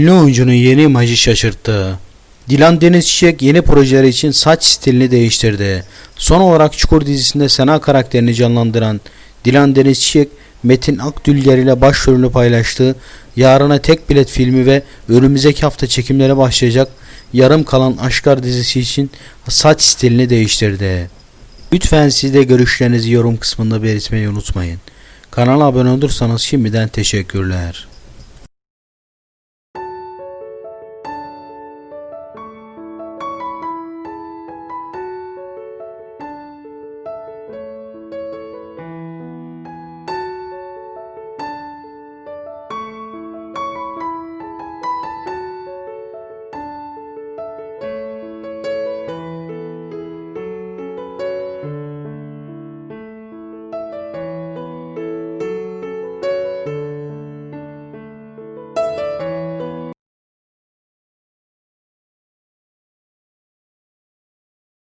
Ünlü oyuncunun yeni imajı şaşırttı. Dilan Deniz Çiçek yeni projeleri için saç stilini değiştirdi. Son olarak Çukur dizisinde Sena karakterini canlandıran Dilan Deniz Çiçek, Metin Akdülger ile başrolünü paylaştı. Yarına Tek Bilet filmi ve önümüzdeki hafta çekimlere başlayacak Yarım Kalan Aşklar dizisi için saç stilini değiştirdi. Lütfen siz de görüşlerinizi yorum kısmında belirtmeyi unutmayın. Kanala abone olursanız şimdiden teşekkürler.